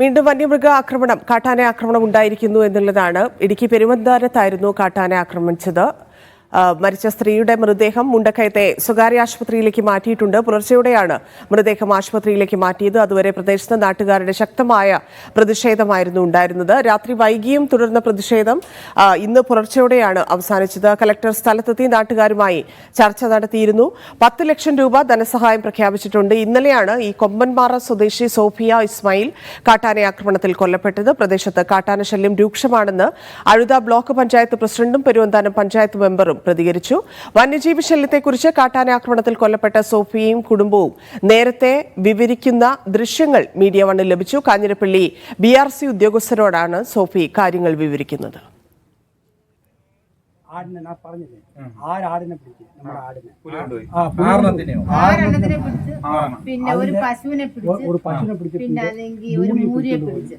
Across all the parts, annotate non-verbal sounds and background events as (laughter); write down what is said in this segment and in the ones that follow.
വീണ്ടും വന്യമൃഗ ആക്രമണം കാട്ടാന ആക്രമണം ഉണ്ടായിരിക്കുന്നു എന്നുള്ളതാണ്. ഇടുക്കി പെരുമന്താനത്തായിരുന്നു കാട്ടാന ആക്രമിച്ചത്. മരിച്ച സ്ത്രീയുടെ മൃതദേഹം മുണ്ടക്കയത്തെ സ്വകാര്യ ആശുപത്രിയിലേക്ക് മാറ്റിയിട്ടുണ്ട്. പുലർച്ചെയോടെയാണ് മൃതദേഹം ആശുപത്രിയിലേക്ക് മാറ്റിയത്. അതുവരെ പ്രദേശത്ത് നാട്ടുകാരുടെ ശക്തമായ പ്രതിഷേധമായിരുന്നു ഉണ്ടായിരുന്നത്. രാത്രി വൈകിയും തുടർന്ന പ്രതിഷേധം ഇന്ന് പുലർച്ചെയോടെയാണ് അവസാനിച്ചത്. കലക്ടർ സ്ഥലത്തെത്തി നാട്ടുകാരുമായി ചർച്ച നടത്തിയിരുന്നു. പത്ത് ലക്ഷം രൂപ ധനസഹായം പ്രഖ്യാപിച്ചിട്ടുണ്ട്. ഇന്നലെയാണ് ഈ കൊമ്പൻമാറ സ്വദേശി സോഫിയ ഇസ്മായിൽ കാട്ടാന ആക്രമണത്തിൽ കൊല്ലപ്പെട്ടത്. പ്രദേശത്ത് കാട്ടാന ശല്യം രൂക്ഷമാണെന്ന് അഴുത ബ്ലോക്ക് പഞ്ചായത്ത് പ്രസിഡന്റും പെരുവന്താനം പഞ്ചായത്ത് മെമ്പറും പ്രതികരിച്ചു. വന്യജീവി ശല്യത്തെക്കുറിച്ച് കാട്ടാനാക്രമണത്തിൽ കൊല്ലപ്പെട്ട സോഫിയയും കുടുംബവും നേരത്തെ വിവരിക്കുന്ന ദൃശ്യങ്ങൾ മീഡിയ വണ്ണിൽ ലഭിച്ചു. കാഞ്ഞിരപ്പള്ളി ബി ഉദ്യോഗസ്ഥരോടാണ് സോഫി കാര്യങ്ങൾ വിവരിക്കുന്നത്. ആടിനെ ഞാൻ പറഞ്ഞില്ലേ? ആരാടിനെ പിടിക്കും? നമ്മുടെ ആടിനെ. പിന്നെ ഒരു പശുവിനെ പിടിച്ച് ഒരു പശുവിനെ പിടിച്ച് പിന്നെ ഒരു മൂരിയെ പിടിച്ച്.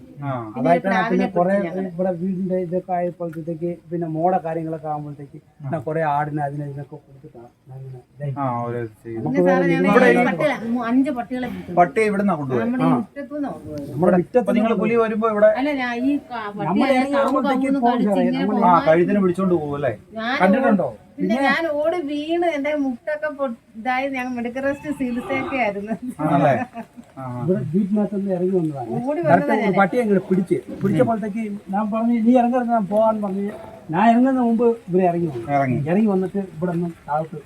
അതായിട്ടാണ് കുറെ ഇവിടെ വീടിന്റെ ഇതൊക്കെ ആയപ്പോഴത്തേക്ക് പിന്നെ മോടെ കാര്യങ്ങളൊക്കെ ആകുമ്പോഴത്തേക്ക് ഞാൻ കുറെ ആടിനെ അതിനെ ഇതിനൊക്കെ കൊടുത്തിട്ടാണ് ഇവിടെ അഞ്ച് പട്ടികളെ മൂ- അഞ്ച് പട്ടികളെ പിടിച്ചു. പട്ടി ഇവിടുന്ന് കൊണ്ടുപോയി? നമ്മുടെ ഈ മുറ്റത്തുനിന്ന് കൊണ്ടുപോയത്. നമ്മുടെ അപ്പൊ മുറ്റത്ത് നിങ്ങൾ പുലി വരുമ്പോ ഇവിടെ കഴുത്തിന് പിടിച്ചോണ്ട് പോകും അല്ലേ? കണ്ടിട്ടുണ്ടോ? പിന്നെ ഞാൻ ഓടി വീണ് എന്റെ മുട്ടൊക്കെ ഇതായി. ഞാൻ മെഡിക്കൽ റെസ്റ്റ് ചികിത്സയൊക്കെ ആയിരുന്നു (laughs) ഇവിടെ ഇറങ്ങി വന്നതാണ് ഓടി കറക്റ്റ് വന്നതാ ഒരു പട്ടിയെ പിടിച്ച്. പിടിച്ചപ്പോഴത്തേക്ക് ഞാൻ പറഞ്ഞു നീ ഇറങ്ങരുത് ഞാൻ പോകാൻ പറഞ്ഞു. ഞാൻ ഇറങ്ങുന്ന മുമ്പ് ഇവരെ ഇറങ്ങി വന്നു. ഇറങ്ങി. ഇറങ്ങി വന്നിട്ട് ഇവിടെ നിന്ന് താഴത്ത്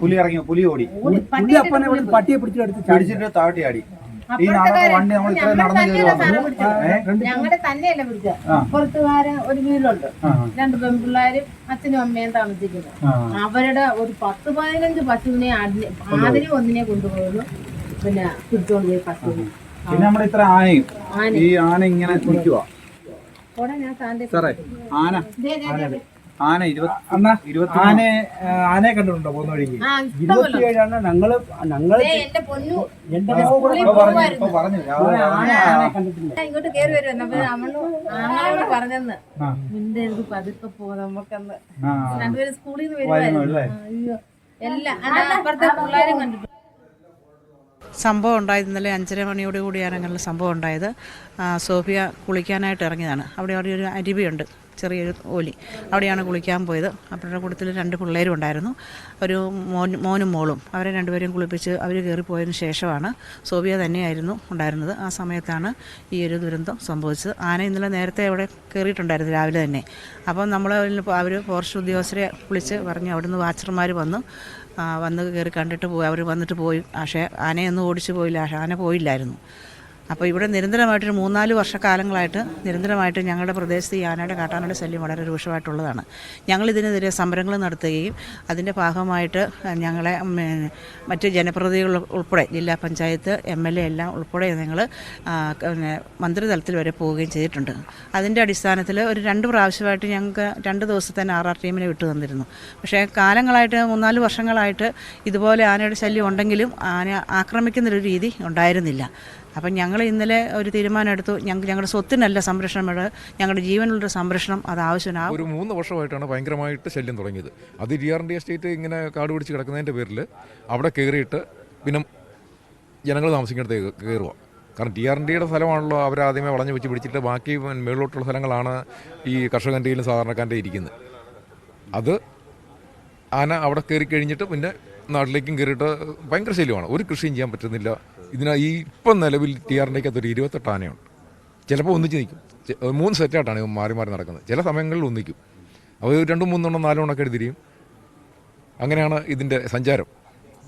പുലി ഇറങ്ങിയോ പുലി ഓടി. പുലി അപ്പനെ ഇവിടെ പട്ടിയെ പിടിച്ചെടുത്ത് ചാടി. പിടിച്ചിട്ട് താഴ്ത്തി ആടി ഈ അപ്പുറത്തെ വണ്ടി നമ്മൾ ഇത്ര ഞങ്ങളുടെ നടന്നു കയറി തന്നെയല്ല പിടിച്ചത് ആ. ഒരു വീടുണ്ട്. രണ്ട് പെൺപിള്ളേരും അച്ഛനും അമ്മയും താമസിക്കുന്നു. അവരുടെ ഒരു പത്ത് പതിനഞ്ച് പശുവിനെ ആടിനെ ഒന്നിനെ കൊണ്ടുപോകുന്നു. പിന്നെ പിടിച്ചോണ്ട് പോയി പശുവിനെ. പിന്നെ നമ്മുടെ ഇത്ര ആനയും. ഈ ആന ഇങ്ങനെ സാറേ ആന. ആന ആനയെ കണ്ടിട്ടുണ്ടോ പോകുന്ന വഴിക്ക്? ഇരുപത്തിയേഴാണ് ഞങ്ങൾ ഞങ്ങൾ എന്റെ പൊന്നു. എന്റെ ഇങ്ങോട്ട് കേറി വരുന്നു അപ്പൊ അവൾ ആങ്ങളോട് പറഞ്ഞെന്ന്. നിന്റെ ഇത് പതുക്കെ പോ നമുക്കെന്ന്. ആ. രണ്ടുപേരും സ്കൂളിൽ നിന്ന് വരുമായിരുന്നു അല്ലേ? അയ്യോ. എല്ലാം അപ്പുറത്തെ പിള്ളേരും സംഭവം ഉണ്ടായത് ഇന്നലെ അഞ്ചര മണിയോട് കൂടിയാണ് അങ്ങനെ സംഭവം ഉണ്ടായത്. സോഫിയ കുളിക്കാനായിട്ട് ഇറങ്ങിയതാണ്. അവിടെ അവിടെ ഒരു അരുവിയുണ്ട്. ചെറിയൊരു ഓലി. അവിടെയാണ് കുളിക്കാൻ പോയത്. അവരുടെ കൂട്ടത്തിൽ രണ്ട് പിള്ളേരും ഉണ്ടായിരുന്നു. ഒരു മോൻ മോനും മോളും. അവരെ രണ്ടുപേരും കുളിപ്പിച്ച് അവർ കയറിപ്പോയതിന് ശേഷമാണ് സോബിയ തന്നെയായിരുന്നു ഉണ്ടായിരുന്നത്. ആ സമയത്താണ് ഈ ഒരു ദുരന്തം സംഭവിച്ചത്. ആന ഇന്നലെ നേരത്തെ അവിടെ കയറിയിട്ടുണ്ടായിരുന്നു രാവിലെ തന്നെ. അപ്പം നമ്മൾ അവർ ഫോറസ്റ്റ് ഉദ്യോഗസ്ഥരെ വിളിച്ച് പറഞ്ഞു അവിടുന്ന് വാച്ചർമാർ വന്നു. വന്ന് കയറി കണ്ടിട്ട് പോയി. അവർ വന്നിട്ട് പോയി. പക്ഷേ ആനയൊന്നും ഓടിച്ചു പോയില്ല. ആന പോയില്ലായിരുന്നു. അപ്പോൾ ഇവിടെ നിരന്തരമായിട്ടൊരു മൂന്നാൽ വർഷക്കാലങ്ങളായിട്ട് നിരന്തരമായിട്ട് ഞങ്ങളുടെ പ്രദേശത്ത് ഈ ആനയുടെ കാട്ടാനയുടെ ശല്യം വളരെ രൂക്ഷമായിട്ടുള്ളതാണ്. ഞങ്ങൾ ഇതിനെതിരെ സമരങ്ങൾ നടത്തുകയും അതിന്റെ ഭാഗമായിട്ട് ഞങ്ങളെ മറ്റ് ജനപ്രതിനിധികൾ ഉൾപ്പെടെ ജില്ലാ പഞ്ചായത്ത് എം എൽ എ എല്ലാം ഉൾപ്പെടെ ഞങ്ങൾ മന്ത്രിതലത്തിൽ വരെ പോവുകയും ചെയ്തിട്ടുണ്ട്. അതിന്റെ അടിസ്ഥാനത്തിൽ ഒരു രണ്ട് പ്രാവശ്യമായിട്ട് ഞങ്ങൾക്ക് രണ്ട് ദിവസത്തെ ആർ ആർ ടീമിനെ വിട്ടു തന്നിരുന്നു. പക്ഷേ കാലങ്ങളായിട്ട് മൂന്നാൽ വർഷങ്ങളായിട്ട് ഇതുപോലെ ആനയുടെ ശല്യം ഉണ്ടെങ്കിലും ആന ആക്രമിക്കുന്നൊരു രീതി ഉണ്ടായിരുന്നില്ല. അപ്പം ഞങ്ങൾ ഇന്നലെ ഒരു തീരുമാനം എടുത്തു. ഞങ്ങൾ ഞങ്ങളുടെ സ്വത്തിനല്ല സംരക്ഷണം ഞങ്ങളുടെ ജീവനുള്ള സംരക്ഷണം അത് ആവശ്യമാണ് ഒരു മൂന്ന് വർഷമായിട്ടാണ് ഭയങ്കരമായിട്ട് ശല്യം തുടങ്ങിയത്. അത് ഡി ആർ ഡി എസ്റ്റേറ്റ് ഇങ്ങനെ കാട് പിടിച്ച് കിടക്കുന്നതിന്റെ പേരിൽ അവിടെ കയറിയിട്ട് പിന്നെ ജനങ്ങൾ താമസിക്കുന്നിടത്ത് കയറുക കാരണം ടി ആർ ഡിയുടെ സ്ഥലമാണല്ലോ അവർ ആദ്യമേ വളഞ്ഞു വെച്ച് പിടിച്ചിട്ട് ബാക്കി മേളിലോട്ടുള്ള സ്ഥലങ്ങളാണ് ഈ കർഷകന്റെയിലും സാധാരണക്കാരന്റെ ഇരിക്കുന്നത്. അത് ആന അവിടെ കയറി കഴിഞ്ഞിട്ട് പിന്നെ നാട്ടിലേക്കും കയറിയിട്ട് ഭയങ്കര ശല്യമാണ്. ഒരു കൃഷിയും ചെയ്യാൻ പറ്റുന്നില്ല. ഇതിനാ ഈ ഇപ്പം നിലവിൽ ടി ആർ അകത്ത് ഒരു ഇരുപത്തെട്ട് ആനയുണ്ട്. ചിലപ്പോൾ ഒന്നിച്ച് നിൽക്കും. മൂന്ന് സെറ്റായിട്ടാണ് ഇവൻ മാറി മാറി നടക്കുന്നത്. ചില സമയങ്ങളിൽ ഒന്നിക്കും. അപ്പോൾ രണ്ടും മൂന്നെണ്ണം നാലെണ്ണമൊക്കെ എഴുതിരിയും അങ്ങനെയാണ് ഇതിന്റെ സഞ്ചാരം.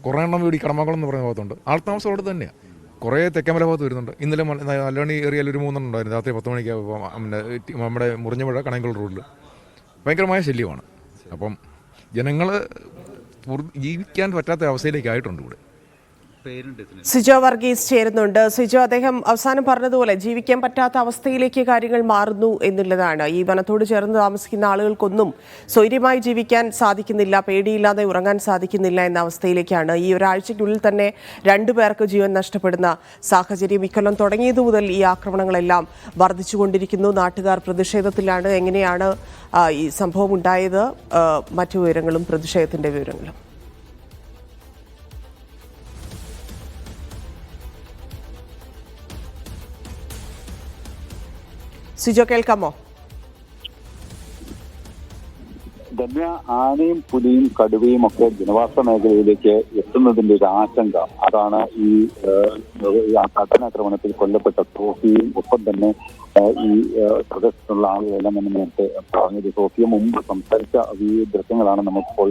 കുറേ എണ്ണം ഇവിടെ കടമാക്കളം എന്ന് പറയുന്ന ഭാഗത്തുണ്ട്. ആൾത്താമസം അവിടെ തന്നെയാണ് കുറേ തെക്കമല ഭാഗത്ത് വരുന്നുണ്ട്. ഇന്നലെ നല്ലവണ്ണി ഏരിയയിൽ ഒരു മൂന്നെണ്ണം ഉണ്ടായിരുന്നു. രാത്രി പത്ത് മണിക്ക് നമ്മുടെ മുറിഞ്ഞപുഴ കണങ്കൽ റോഡിൽ ഭയങ്കരമായ ശല്യമാണ്. അപ്പം ജനങ്ങൾ ജീവിക്കാൻ പറ്റാത്ത അവസ്ഥയിലേക്ക് ആയിട്ടുണ്ട് ഇവിടെ. സിജോ വർഗീസ് ചേരുന്നുണ്ട്. സിജോ അദ്ദേഹം അവസാനം പറഞ്ഞതുപോലെ ജീവിക്കാൻ പറ്റാത്ത അവസ്ഥയിലേക്ക് കാര്യങ്ങൾ മാറുന്നു എന്നുള്ളതാണ്. ഈ വനത്തോട് ചേർന്ന് താമസിക്കുന്ന ആളുകൾക്കൊന്നും സ്വൈര്യമായി ജീവിക്കാൻ സാധിക്കുന്നില്ല പേടിയില്ലാതെ ഉറങ്ങാൻ സാധിക്കുന്നില്ല എന്ന അവസ്ഥയിലേക്കാണ്. ഈ ഒരാഴ്ചയ്ക്കുള്ളിൽ തന്നെ രണ്ടു പേർക്ക് ജീവൻ നഷ്ടപ്പെടുന്ന സാഹചര്യം ഇക്കൊല്ലം തുടങ്ങിയതു മുതൽ ഈ ആക്രമണങ്ങളെല്ലാം വർദ്ധിച്ചുകൊണ്ടിരിക്കുന്നു. നാട്ടുകാർ പ്രതിഷേധത്തിലാണ്. എങ്ങനെയാണ് ഈ സംഭവം ഉണ്ടായത്? മറ്റു വിവരങ്ങളും പ്രതിഷേധത്തിന്റെ വിവരങ്ങളും. സിജോ കേൾക്കാമോ? ധന്യ ആനയും പുലിയും കടുവയും ഒക്കെ ജനവാസ മേഖലയിലേക്ക് എത്തുന്നതിന്റെ ഒരു ആശങ്ക. അതാണ് ഈ കട്ടനാക്രമണത്തിൽ കൊല്ലപ്പെട്ട സോഫിയും ഒപ്പം തന്നെ ഈ പ്രദേശത്തുള്ള ആളുകളെല്ലാം എന്ന് നേരത്തെ പറഞ്ഞത്. സോഫിയ മുമ്പ് സംസാരിച്ച ഈ ദൃശ്യങ്ങളാണ് നമുക്കിപ്പോൾ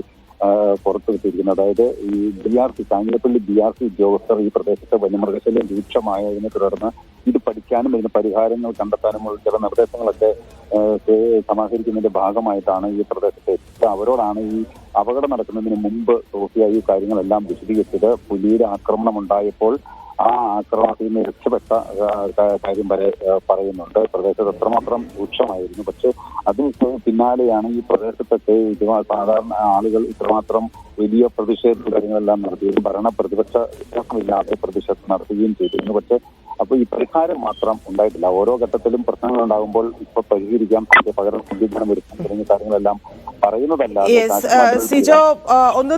പുറത്തുവിട്ടിരിക്കുന്നത്. അതായത് ഈ B R C Kanjirappally B R C ഉദ്യോഗസ്ഥർ ഈ പ്രദേശത്തെ വന്യമൃഗശല്യം രൂക്ഷമായതിനെ തുടർന്ന് ഇത് പഠിക്കാനും ഇതിന് പരിഹാരങ്ങൾ കണ്ടെത്താനുമുള്ള ചില നിർദ്ദേശങ്ങളൊക്കെ സമാഹരിക്കുന്നതിന്റെ ഭാഗമായിട്ടാണ് ഈ പ്രദേശത്തെ അവരോടാണ് ഈ അപകടം നടക്കുന്നതിന് മുമ്പ് സോഫിയ ഈ കാര്യങ്ങളെല്ലാം വിശദീകരിച്ചത്. പുലിയുടെ ആക്രമണം ഉണ്ടായപ്പോൾ ആ ആക്രമണത്തിൽ നിന്ന് രക്ഷപ്പെട്ട കാര്യം വരെ പറയുന്നുണ്ട്. പ്രദേശത്ത് എത്രമാത്രം രൂക്ഷമായിരുന്നു. പക്ഷെ അതിന് പിന്നാലെയാണ് ഈ പ്രദേശത്തൊക്കെ സാധാരണ ആളുകൾ ഇത്രമാത്രം വലിയ പ്രതിഷേധ കാര്യങ്ങളെല്ലാം നടത്തിയത് ഭരണ പ്രതിപക്ഷ വ്യത്യാസമില്ലാതെ പ്രതിഷേധം നടത്തുകയും ചെയ്തിരുന്നു. പക്ഷെ അപ്പൊ ഈ പരിഹാരം മാത്രം ഉണ്ടായിട്ടില്ല. ഓരോ ഘട്ടത്തിലും പ്രശ്നങ്ങൾ ഉണ്ടാകുമ്പോൾ ഇപ്പൊ പരിഹരിക്കാം അതിന്റെ പകരം സംവിധാനം വരുത്താൻ തുടങ്ങിയ കാര്യങ്ങളെല്ലാം പറയുന്നതല്ലാതെ സിജോ ഒന്ന്